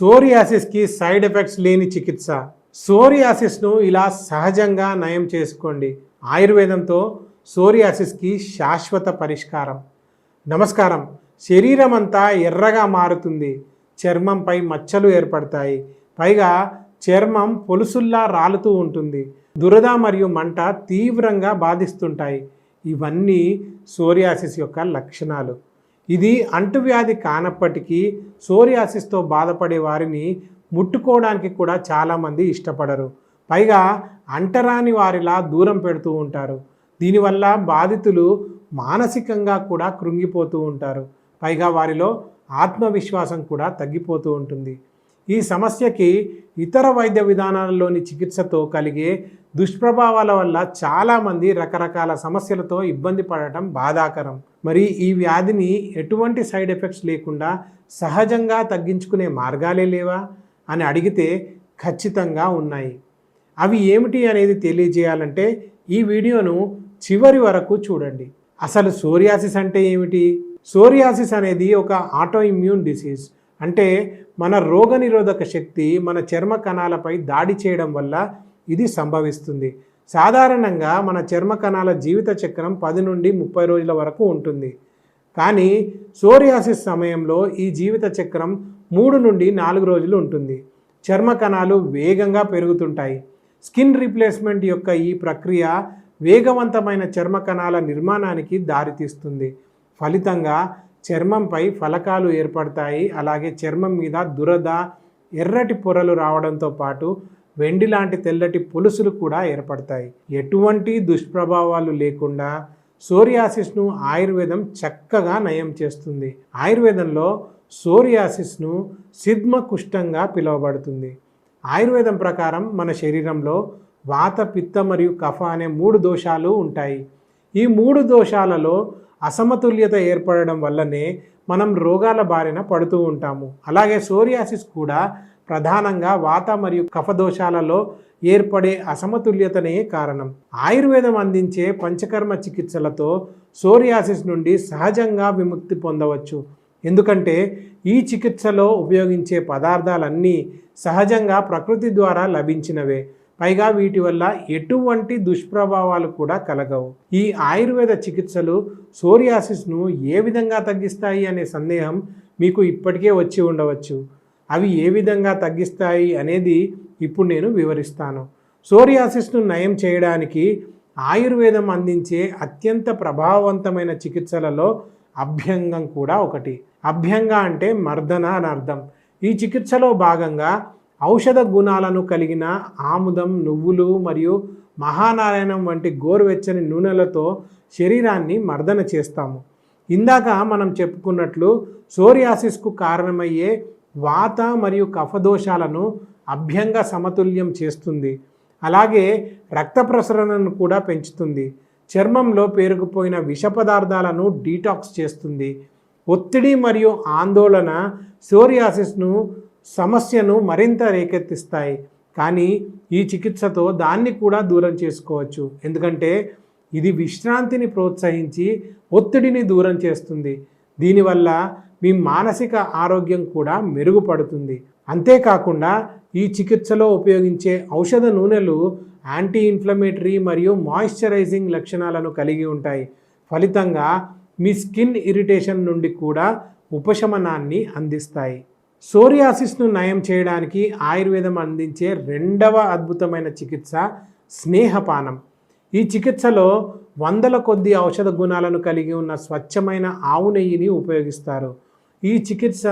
సోరియాసిస్కి side effects లేని చికిత్స. సోరియాసిస్ను ఇలా సహజంగా నయం చేసుకోండి. ఆయుర్వేదంతో సోరియాసిస్కి శాశ్వత పరిష్కారం. నమస్కారం. శరీరం అంతా ఎర్రగా మారుతుంది. చర్మంపై మచ్చలు ఏర్పడతాయి. పైగా చర్మం పొలుసుల్లా రాలుతూ ఉంటుంది. దురద మరియు మంట తీవ్రంగా బాధిస్తుంటాయి. ఇవన్నీ సోరియాసిస్ యొక్క లక్షణాలు. ఇది అంటువ్యాధి కానప్పటికీ సోరియాసిస్తో బాధపడే వారిని ముట్టుకోవడానికి కూడా చాలామంది ఇష్టపడరు. పైగా అంటరాని వారిలా దూరం పెడుతూ ఉంటారు. దీనివల్ల బాధితులు మానసికంగా కూడా కృంగిపోతూ ఉంటారు. పైగా వారిలో ఆత్మవిశ్వాసం కూడా తగ్గిపోతూ ఉంటుంది. ఈ సమస్యకి ఇతర వైద్య విధానాలలోని చికిత్సతో కలిగే దుష్ప్రభావాల వల్ల చాలామంది రకరకాల సమస్యలతో ఇబ్బంది పడటం బాధాకరం. మరి ఈ వ్యాధిని ఎటువంటి సైడ్ ఎఫెక్ట్స్ లేకుండా సహజంగా తగ్గించుకునే మార్గాలే లేవా అని అడిగితే ఖచ్చితంగా ఉన్నాయి. అవి ఏమిటి అనేది తెలియజేయాలంటే ఈ వీడియోను చివరి వరకు చూడండి. అసలు సోరియాసిస్ అంటే ఏమిటి? సోరియాసిస్ అనేది ఒక ఆటో ఇమ్యూన్ డిసీజ్. అంటే మన రోగనిరోధక శక్తి మన చర్మ కణాలపై దాడి చేయడం వల్ల ఇది సంభవిస్తుంది. సాధారణంగా మన చర్మ కణాల జీవిత చక్రం పది నుండి ముప్పై రోజుల వరకు ఉంటుంది. కానీ సోరియాసిస్ సమయంలో ఈ జీవిత చక్రం మూడు నుండి నాలుగు రోజులు ఉంటుంది. చర్మ కణాలు వేగంగా పెరుగుతుంటాయి. స్కిన్ రీప్లేస్మెంట్ యొక్క ఈ ప్రక్రియ వేగవంతమైన చర్మ కణాల నిర్మాణానికి దారితీస్తుంది. ఫలితంగా చర్మంపై ఫలకాలు ఏర్పడతాయి. అలాగే చర్మం మీద దురద ఎర్రటి పొరలు రావడంతో పాటు వెండి లాంటి తెల్లటి పులుసులు కూడా ఏర్పడతాయి. ఎటువంటి దుష్ప్రభావాలు లేకుండా సోరియాసిస్ను ఆయుర్వేదం చక్కగా నయం చేస్తుంది. ఆయుర్వేదంలో సోరియాసిస్ను సిద్మ కుష్టంగా పిలువబడుతుంది. ఆయుర్వేదం ప్రకారం మన శరీరంలో వాత పిత్త మరియు కఫ అనే మూడు దోషాలు ఉంటాయి. ఈ మూడు దోషాలలో అసమతుల్యత ఏర్పడడం వల్లనే మనం రోగాల బారిన పడుతూ ఉంటాము. అలాగే సోరియాసిస్ కూడా ప్రధానంగా వాత మరియు కఫ దోషాలలో ఏర్పడే అసమతుల్యతనే కారణం. ఆయుర్వేదం అందించే పంచకర్మ చికిత్సలతో సోరియాసిస్ నుండి సహజంగా విముక్తి పొందవచ్చు. ఎందుకంటే ఈ చికిత్సలో ఉపయోగించే పదార్థాలన్నీ సహజంగా ప్రకృతి ద్వారా లభించినవే. పైగా వీటి వల్ల ఎటువంటి దుష్ప్రభావాలు కూడా కలగవు. ఈ ఆయుర్వేద చికిత్సలు సోరియాసిస్ను ఏ విధంగా తగ్గిస్తాయి అనే సందేహం మీకు ఇప్పటికే వచ్చి ఉండవచ్చు. అవి ఏ విధంగా తగ్గిస్తాయి అనేది ఇప్పుడు నేను వివరిస్తాను. సోరియాసిస్ను నయం చేయడానికి ఆయుర్వేదం అందించే అత్యంత ప్రభావవంతమైన చికిత్సలలో అభ్యంగం కూడా ఒకటి. అభ్యంగ అంటే మర్దన అని అర్థం. ఈ చికిత్సలో భాగంగా ఔషధ గుణాలను కలిగిన ఆముదం నువ్వులు మరియు మహానారాయణం వంటి గోరువెచ్చని నూనెలతో శరీరాన్ని మర్దన చేస్తాము. ఇందాక మనం చెప్పుకున్నట్లు సోరియాసిస్కు కారణమయ్యే వాత మరియు కఫదోషాలను అభ్యంగా సమతుల్యం చేస్తుంది. అలాగే రక్త ప్రసరణను కూడా పెంచుతుంది. చర్మంలో పేరుకుపోయిన విష పదార్థాలను డీటాక్స్ చేస్తుంది. ఒత్తిడి మరియు ఆందోళన సోరియాసిస్ను సమస్యను మరింత రేకెత్తిస్తాయి. కానీ ఈ చికిత్సతో దాన్ని కూడా దూరం చేసుకోవచ్చు. ఎందుకంటే ఇది విశ్రాంతిని ప్రోత్సహించి ఒత్తిడిని దూరం చేస్తుంది. దీనివల్ల మీ మానసిక ఆరోగ్యం కూడా మెరుగుపడుతుంది. అంతేకాకుండా ఈ చికిత్సలో ఉపయోగించే ఔషధ నూనెలు యాంటీ ఇన్ఫ్లమేటరీ మరియు మాయిశ్చరైజింగ్ లక్షణాలను కలిగి ఉంటాయి. ఫలితంగా మీ స్కిన్ ఇరిటేషన్ నుండి కూడా ఉపశమనాన్ని అందిస్తాయి. సోరియాసిస్ను నయం చేయడానికి ఆయుర్వేదం అందించే రెండవ అద్భుతమైన చికిత్స స్నేహపానం. ఈ చికిత్సలో వందల కొద్ది ఔషధ గుణాలను కలిగి ఉన్న స్వచ్ఛమైన ఆవు నెయ్యిని ఉపయోగిస్తారు. ఈ చికిత్స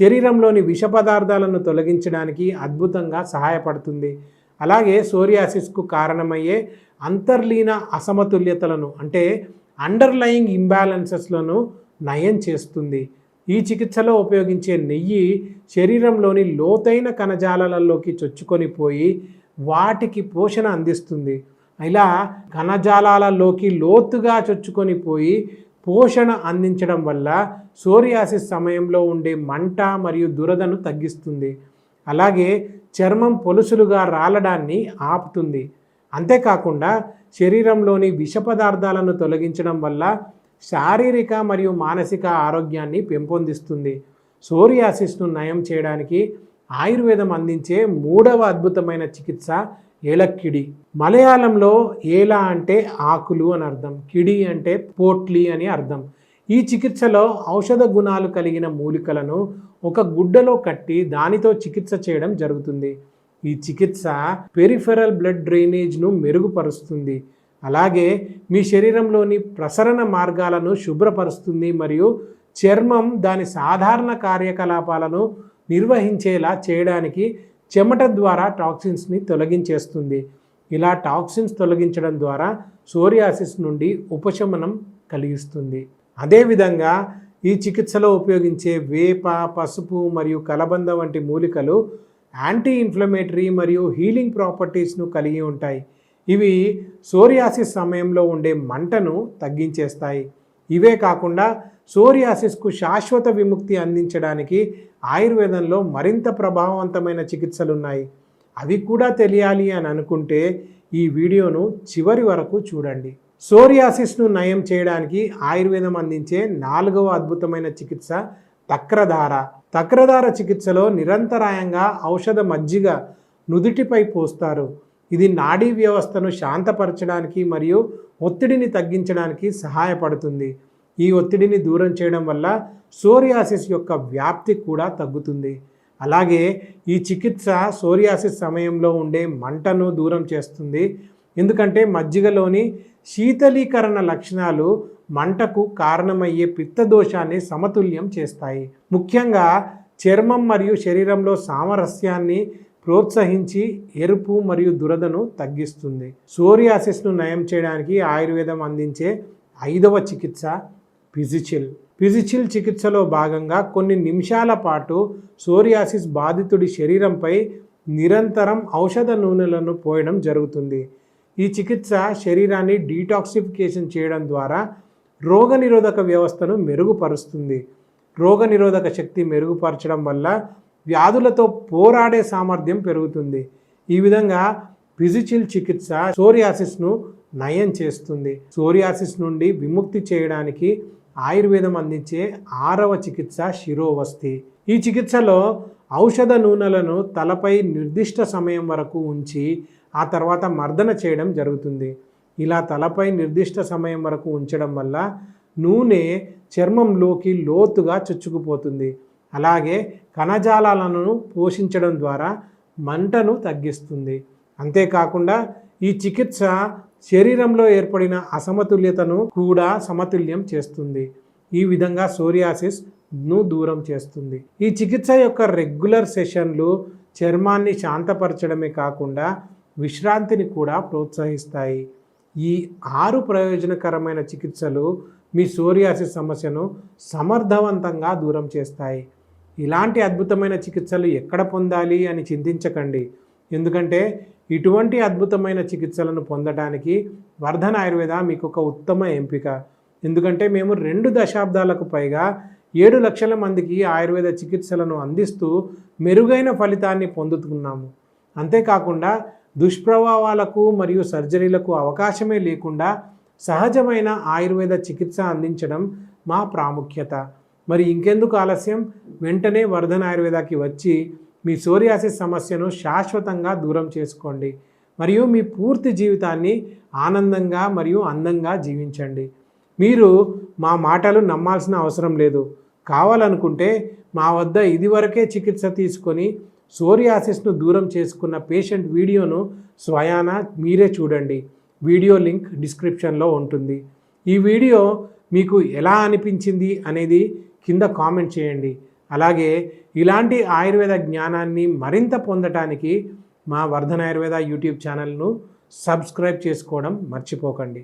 శరీరంలోని విష పదార్థాలను తొలగించడానికి అద్భుతంగా సహాయపడుతుంది. అలాగే సోరియాసిస్కు కారణమయ్యే అంతర్లీన అసమతుల్యతలను అంటే అండర్లయింగ్ ఇంబ్యాలెన్సెస్లను నయం చేస్తుంది. ఈ చికిత్సలో ఉపయోగించే నెయ్యి శరీరంలోని లోతైన కణజాలాలలోకి చొచ్చుకొని పోయి వాటికి పోషణ అందిస్తుంది. ఇలా కణజాలాలలోకి లోతుగా చొచ్చుకొని పోయి పోషణ అందించడం వల్ల సోరియాసిస్ సమయంలో ఉండే మంట మరియు దురదను తగ్గిస్తుంది. అలాగే చర్మం పొలుసులుగా రాలడాన్ని ఆపుతుంది. అంతేకాకుండా శరీరంలోని విష పదార్థాలను తొలగించడం వల్ల శారీరక మరియు మానసిక ఆరోగ్యాన్ని పెంపొందిస్తుంది. సోరియాసిస్ను నయం చేయడానికి ఆయుర్వేదం అందించే మూడవ అద్భుతమైన చికిత్స ఏలక్కిడి. మలయాళంలో ఏల అంటే ఆకులు అని అర్థం. కిడి అంటే పోట్లి అని అర్థం. ఈ చికిత్సలో ఔషధ గుణాలు కలిగిన మూలికలను ఒక గుడ్డలో కట్టి దానితో చికిత్స చేయడం జరుగుతుంది. ఈ చికిత్స పెరిఫెరల్ బ్లడ్ డ్రైనేజ్ను మెరుగుపరుస్తుంది. అలాగే మీ శరీరంలోని ప్రసరణ మార్గాలను శుభ్రపరుస్తుంది మరియు చర్మం దాని సాధారణ కార్యకలాపాలను నిర్వహించేలా చేయడానికి చెమట ద్వారా టాక్సిన్స్ని తొలగించేస్తుంది. ఇలా టాక్సిన్స్ తొలగించడం ద్వారా సోరియాసిస్ నుండి ఉపశమనం కలిగిస్తుంది. అదేవిధంగా ఈ చికిత్సలో ఉపయోగించే వేప పసుపు మరియు కలబంద వంటి మూలికలు యాంటీ ఇన్ఫ్లమేటరీ మరియు హీలింగ్ ప్రాపర్టీస్ను కలిగి ఉంటాయి. ఇవి సోరియాసిస్ సమయంలో ఉండే మంటను తగ్గించేస్తాయి. ఇవే కాకుండా సోరియాసిస్కు శాశ్వత విముక్తి అందించడానికి ఆయుర్వేదంలో మరింత ప్రభావవంతమైన చికిత్సలు ఉన్నాయి అవి కూడా తెలియాలి అని అనుకుంటే ఈ వీడియోను చివరి వరకు చూడండి. సోరియాసిస్ను నయం చేయడానికి ఆయుర్వేదం అందించే నాలుగవ అద్భుతమైన చికిత్స తక్రధార. తక్రధార చికిత్సలో నిరంతరాయంగా ఔషధ మజ్జిగ నుదుటిపై పోస్తారు. ఇది నాడీ వ్యవస్థను శాంతపరచడానికి మరియు ఒత్తిడిని తగ్గించడానికి సహాయపడుతుంది. ఈ ఒత్తిడిని దూరం చేయడం వల్ల సోరియాసిస్ యొక్క వ్యాప్తి కూడా తగ్గుతుంది. అలాగే ఈ చికిత్స సోరియాసిస్ సమయంలో ఉండే మంటను దూరం చేస్తుంది. ఎందుకంటే మజ్జిగలోని శీతలీకరణ లక్షణాలు మంటకు కారణమయ్యే పిత్తదోషాన్ని సమతుల్యం చేస్తాయి. ముఖ్యంగా చర్మం మరియు శరీరంలో సామరస్యాన్ని ప్రోత్సహించి ఎరుపు మరియు దురదను తగ్గిస్తుంది. సోరియాసిస్ను నయం చేయడానికి ఆయుర్వేదం అందించే ఐదవ చికిత్స పిజిచిల్. పిజిచిల్ చికిత్సలో భాగంగా కొన్ని నిమిషాల పాటు సోరియాసిస్ బాధితుడి శరీరంపై నిరంతరం ఔషధ నూనెలను పోయడం జరుగుతుంది. ఈ చికిత్స శరీరాన్ని డీటాక్సిఫికేషన్ చేయడం ద్వారా రోగనిరోధక వ్యవస్థను మెరుగుపరుస్తుంది. రోగనిరోధక శక్తి మెరుగుపరచడం వల్ల వ్యాధులతో పోరాడే సామర్థ్యం పెరుగుతుంది. ఈ విధంగా ఫిజిచిల్ చికిత్స సోరియాసిస్ను నయం చేస్తుంది. సోరియాసిస్ నుండి విముక్తి చేయడానికి ఆయుర్వేదం అందించే ఆరవ చికిత్స శిరోవస్తి ఈ చికిత్సలో ఔషధ నూనెలను తలపై నిర్దిష్ట సమయం వరకు ఉంచి ఆ తర్వాత మర్దన చేయడం జరుగుతుంది. ఇలా తలపై నిర్దిష్ట సమయం వరకు ఉంచడం వల్ల నూనె చర్మంలోకి లోతుగా చొచ్చుకుపోతుంది. అలాగే కణజాలాలను పోషించడం ద్వారా మంటను తగ్గిస్తుంది. అంతేకాకుండా ఈ చికిత్స శరీరంలో ఏర్పడిన అసమతుల్యతను కూడా సమతుల్యం చేస్తుంది. ఈ విధంగా సోరియాసిస్ను దూరం చేస్తుంది. ఈ చికిత్స యొక్క రెగ్యులర్ సెషన్లు చర్మాన్ని శాంతపరచడమే కాకుండా విశ్రాంతిని కూడా ప్రోత్సహిస్తాయి. ఈ ఆరు ప్రయోజనకరమైన చికిత్సలు మీ సోరియాసిస్ సమస్యను సమర్థవంతంగా దూరం చేస్తాయి. ఇలాంటి అద్భుతమైన చికిత్సలు ఎక్కడ పొందాలి అని చింతించకండి. ఎందుకంటే ఇటువంటి అద్భుతమైన చికిత్సలను పొందడానికి వర్ధన ఆయుర్వేద మీకు ఒక ఉత్తమ ఎంపిక. ఎందుకంటే మేము రెండు దశాబ్దాలకు పైగా ఏడు లక్షల మందికి ఆయుర్వేద చికిత్సలను అందిస్తూ మెరుగైన ఫలితాన్ని పొందుతున్నాము. అంతేకాకుండా దుష్ప్రభావాలకు మరియు సర్జరీలకు అవకాశమే లేకుండా సహజమైన ఆయుర్వేద చికిత్స అందించడం మా ప్రాముఖ్యత. మరి ఇంకెందుకు ఆలస్యం? వెంటనే వర్ధన ఆయుర్వేదాకి వచ్చి మీ సోరియాసిస్ సమస్యను శాశ్వతంగా దూరం చేసుకోండి మరియు మీ పూర్తి జీవితాన్ని ఆనందంగా మరియు అందంగా జీవించండి. మీరు మా మాటలు నమ్మాల్సిన అవసరం లేదు. కావాలనుకుంటే మా వద్ద ఇదివరకే చికిత్స తీసుకొని సోరియాసిస్ను దూరం చేసుకున్న పేషెంట్ వీడియోను స్వయాన మీరే చూడండి. వీడియో లింక్ డిస్క్రిప్షన్లో ఉంటుంది. ఈ వీడియో మీకు ఎలా అనిపించింది అనేది కింద కామెంట్ చేయండి. అలాగే ఇలాంటి ఆయుర్వేద జ్ఞానాన్ని మరింత పొందటానికి మా వర్ధన ఆయుర్వేద యూట్యూబ్ ఛానల్ను సబ్స్క్రైబ్ చేసుకోవడం మర్చిపోకండి.